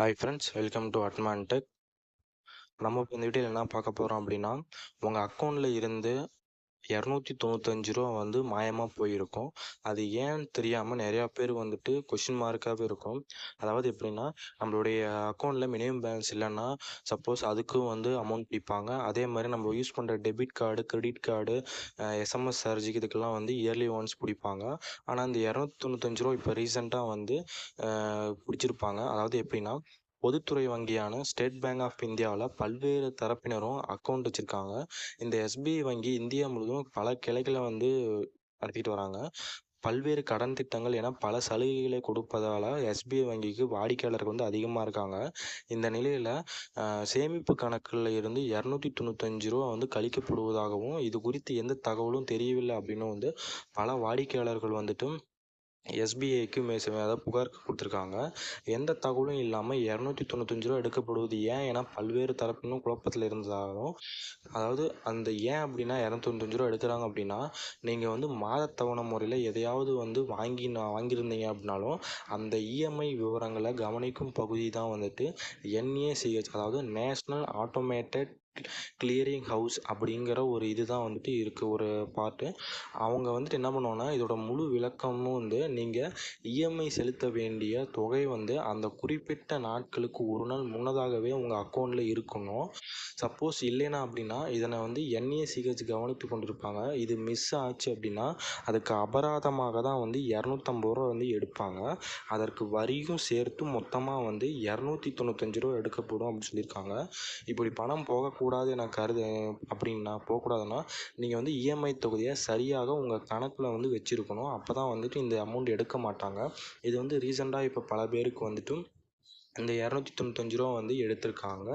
Hi friends welcome to Admantech நம்ம இப்போ இந்த வீடியோவில் என்ன பார்க்க போகிறோம் அப்படின்னா உங்கள் அக்கௌண்ட்டில் இருந்து இரநூத்தி தொண்ணூத்தஞ்சு ரூபா வந்து மாயமாக போயிருக்கும். அது ஏன்னு தெரியாமல் நிறையா பேர் வந்துட்டு கொஷின் மார்க்காகவே இருக்கும். அதாவது எப்படின்னா நம்மளுடைய அக்கௌண்ட்டில் மினிமம் பேலன்ஸ் இல்லைன்னா சப்போஸ் அதுக்கும் வந்து அமௌண்ட் பிடிப்பாங்க அதே மாதிரி நம்ம யூஸ் பண்ணுற debit card credit card SMS சார்ஜுக்கு இதுக்கெல்லாம் வந்து இயர்லி ஒன்ஸ் பிடிப்பாங்க. ஆனால் அந்த இரநூத்தி தொண்ணூத்தஞ்சு ரூபா இப்போ ரீசெண்டாக வந்து பிடிச்சிருப்பாங்க. அதாவது எப்படின்னா பொதுத்துறை வங்கியான ஸ்டேட் பேங்க் ஆஃப் இந்தியாவில் பல்வேறு தரப்பினரும் அக்கௌண்ட் வச்சுருக்காங்க. இந்த எஸ்பிஐ வங்கி இந்தியா முழுவதும் பல கிளைகளை வந்து நடத்திட்டு வராங்க. பல்வேறு கடன் திட்டங்கள் என பல சலுகைகளை கொடுப்பதால் எஸ்பிஐ வங்கிக்கு வாடிக்கையாளர்கள் வந்து அதிகமாக இருக்காங்க. இந்த நிலையில் சேமிப்பு கணக்கில் இருந்து இரநூத்தி தொண்ணூத்தஞ்சு ரூபா வந்து கழிக்கப்படுவதாகவும் இது குறித்து எந்த தகவலும் தெரியவில்லை அப்படின்னு வந்து பல வாடிக்கையாளர்கள் வந்துட்டு எஸ்பிஐக்கு மெஸ் அதாவது புகார் கொடுத்துருக்காங்க. எந்த தகவலும் இல்லாமல் இரநூத்தி தொண்ணூத்தஞ்சு ரூபா எடுக்கப்படுவது ஏன்? ஏன்னா பல்வேறு தரப்பினும் குழப்பத்தில் இருந்ததாகவும் அதாவது அந்த ஏன் அப்படின்னா இரநூத்தி தொண்ணூத்தஞ்சு ரூபா எடுக்கிறாங்க அப்படின்னா நீங்கள் வந்து மாதத்தவணை முறையில் எதையாவது வந்து வாங்கி நான் வாங்கியிருந்தீங்க அப்படின்னாலும் அந்த இஎம்ஐ விவரங்களை கவனிக்கும் பகுதி தான் வந்துட்டு என்ஏசிஹெச் அதாவது நேஷ்னல் ஆட்டோமேட்டட் கிளியரிங் ஹவுஸ் அப்படிங்கிற ஒரு இது தான் வந்துட்டு இருக்குது ஒரு பார்ட்டு அவங்க வந்துட்டு என்ன பண்ணுவாங்கன்னா இதோட முழு விளக்கமும் வந்து நீங்கள் இஎம்ஐ செலுத்த வேண்டிய தொகை வந்து அந்த குறிப்பிட்ட நாட்களுக்கு ஒரு நாள் முன்னதாகவே உங்கள் அக்கௌண்ட்டில் இருக்கணும். சப்போஸ் இல்லைனா அப்படின்னா இதனை வந்து என்ஏசிஹெச் கவனித்து கொண்டிருப்பாங்க. இது மிஸ் ஆச்சு அப்படின்னா அதுக்கு அபராதமாக தான் வந்து இரநூத்தம்பது ரூபா வந்து எடுப்பாங்க. அதற்கு வரியும் சேர்த்து மொத்தமாக வந்து இரநூத்தி தொண்ணூத்தஞ்சு ரூபா எடுக்கப்படும் அப்படின்னு சொல்லியிருக்காங்க. இப்படி பணம் போகக்கூடாது என கருது அப்படின்னா போகக்கூடாதுன்னா நீங்கள் வந்து இஎம்ஐ தொகுதியை சரியாக உங்கள் கணக்கில் வந்து வச்சுருக்கணும். அப்போ தான் வந்துட்டு இந்த அமௌண்ட் எடுக்க மாட்டாங்க. இது வந்து ரீசெண்டாக இப்போ பல பேருக்கு வந்துட்டு இந்த இரநூத்தி தொண்ணூத்தஞ்சு ரூபா வந்து எடுத்திருக்காங்க.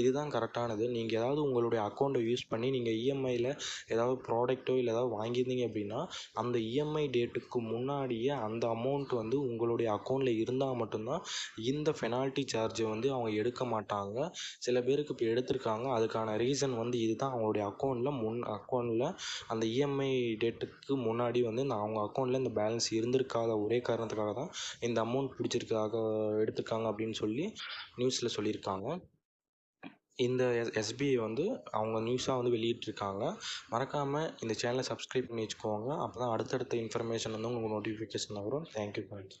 இதுதான் கரெக்டானது. நீங்கள் ஏதாவது உங்களுடைய அக்கௌண்ட்டை யூஸ் பண்ணி நீங்கள் இஎம்ஐயில் ஏதாவது ப்ராடக்ட்டோ இல்லை ஏதாவது வாங்கியிருந்தீங்க அப்படின்னா அந்த இஎம்ஐ டேட்டுக்கு முன்னாடியே அந்த அமௌண்ட் வந்து உங்களுடைய அக்கௌண்ட்டில் இருந்தால் மட்டும்தான் இந்த பெனால்ட்டி சார்ஜை வந்து அவங்க எடுக்க மாட்டாங்க. சில பேருக்கு இப்போ எடுத்திருக்காங்க. அதுக்கான ரீசன் வந்து இதுதான். அவங்களுடைய அக்கௌண்ட்டில் முன் அக்கௌண்ட்டில் அந்த இஎம்ஐ டேட்டுக்கு முன்னாடி வந்து நான் அவங்க அக்கௌண்ட்டில் இந்த பேலன்ஸ் இருந்திருக்காத ஒரே காரணத்துக்காக தான் இந்த அமௌண்ட் பிடிச்சிருக்காக எடுத்திருக்காங்க அப்படின்னு சொல்லி நியூஸில் சொல்லியிருக்காங்க. இந்த எஸ் எஸ்பிஐ வந்து அவங்க நியூஸாக வந்து வெளியிட்டிருக்காங்க. மறக்காமல் இந்த சேனலை சப்ஸ்கிரைப் பண்ணி வச்சுக்கோங்க. அப்போ தான் அடுத்தடுத்த இன்ஃபர்மேஷன் வந்து உங்களுக்கு நோட்டிஃபிகேஷன் வரும். Thank you friends